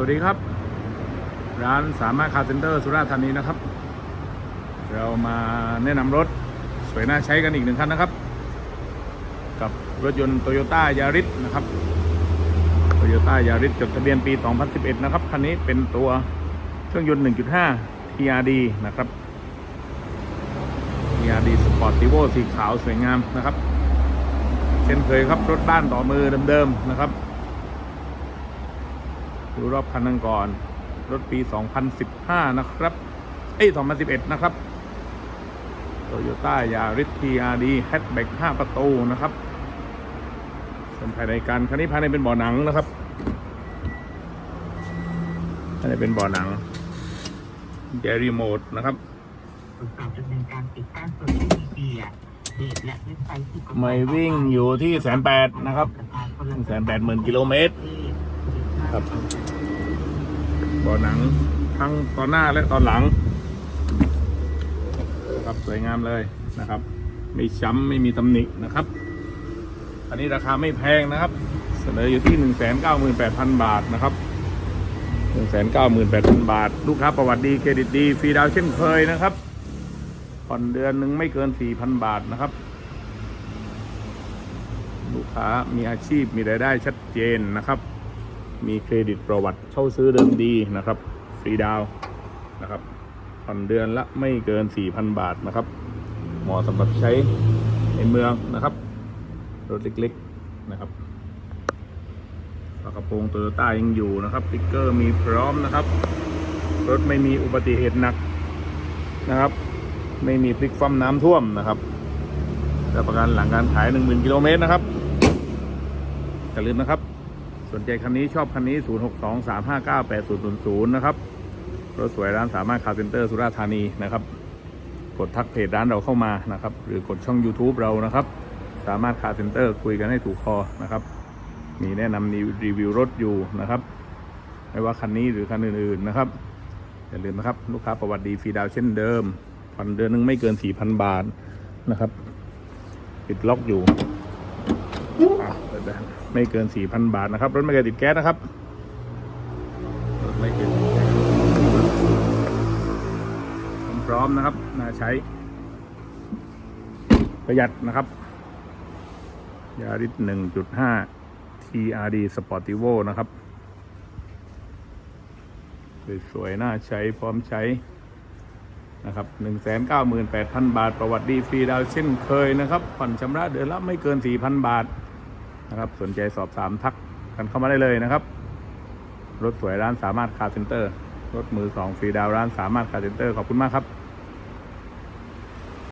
วัสดีครับ ร้านสามารถคาร์เซ็นเตอร์สุราษฎร์ธานีนะครับ เรามาแนะนำรถสวยน่าใช้กันอีกหนึ่งคันนะครับ กับรถยนต์โตโยต้ายาริสนะครับโตโยต้ายาริสจดทะเบียนปี 2011 นะครับ คันนี้เป็นตัวเครื่องยนต์ 1.5 TRD นะครับ TRD Sportivo สีขาวสวยงามนะครับ เช่นเคยครับรถบ้านต่อมือเดิมๆนะครับ ดูรอบคันนั้นก่อน รถปี 2015 นะครับ เอ้ย 2011 นะครับโตโยต้ายาริส TRD แฮชแบ็ก5ประตูนะครับส่วนภายในการคันนี้ภายในเป็นบ่อหนังนะครับภายในเป็นบ่อหนังแกรีโมดนะครับตรวจสอบดำเนินการติดตั้งโซเชียลมีเดียเพจและเว็บไซต์ที่กฎหไม่วิ่งอยู่ที่แสนแปดนะครับแสนแปดหมื่นกิโลเมตรครับ บ่อหนังทั้งตอนหน้าและตอนหลังนะครับสวยงามเลยนะครับ ไม่ช้ำไม่มีตำหนินะครับ อันนี้ราคาไม่แพงนะครับ เสนออยู่ที่หนึ่งแสนเก้าหมื่นแปดพันบาทนะครับหนึ่งแสนเก้าหมื่นแปดพันบาท ลูกค้าประวัติดีเครดิตดีฟรีดาวเช่นเคยนะครับผ่อนเดือนหนึ่งไม่เกินสี่พันบาทนะครับ ลูกค้ามีอาชีพมีรายได้ชัดเจนนะครับ มีเครดิตประวัติเช่าซื้อเดิมดีนะครับ ฟรีดาวนะครับผ่อนเดือนละไม่เกิน 4,000 บาทนะครับ เหมาะสำหรับใช้ในเมืองนะครับ รถเล็กๆนะครับฝากระโปรงโตโยต้ายังอยู่นะครับติ๊กเกอร์มีพร้อมนะครับ รถไม่มีอุบัติเหตุหนักนะครับ ไม่มีพลิกคว่ำน้ำท่วมนะครับรับประกันหลังการขาย 10,000กิโลเมตรนะครับอย่าลืมนะครับ สนใจคันนี้ชอบคันนี้ 0623598000 นะครับ รถสวยร้านสามารถคาร์เซ็นเตอร์สุราษฎร์ธานีนะครับ กดทักเพจร้านเราเข้ามานะครับ หรือกดช่อง YouTube เรานะครับ สามารถคาร์เซ็นเตอร์คุยกันให้ถูกคอนะครับ มีแนะนำรีวิวรถอยู่นะครับ ไม่ว่าคันนี้หรือคันอื่นๆนะครับ อย่าลืมนะครับ ลูกค้าประวัติดีฟรีดาวเช่นเดิมผ่อนเดือนนึงไม่เกิน 4,000 บาทนะครับ ปิดล็อกอยู่ ได้ไม่เกิน 4,000 บาทนะครับ รถไม่เกินติดแก๊สนะครับ รถไม่เกินติดแก๊สพร้อมนะครับน่าใช้ ประหยัดนะครับยาริส1.5 TRD Sportivo นะครับ สวยๆน่าใช้พร้อมใช้นะครับ 198,000 บาท ประวัติดีฟรีดาวเช่นเคยนะครับ ผ่อนชำระเดือนละไม่เกิน 4,000 บาท นะครับ สนใจสอบถามทักกันเข้ามาได้เลยนะครับ รถสวยร้านสามารถคาร์เซ็นเตอร์ รถมือสองฟรีดาวร้านสามารถคาร์เซ็นเตอร์ ขอบคุณมากครับ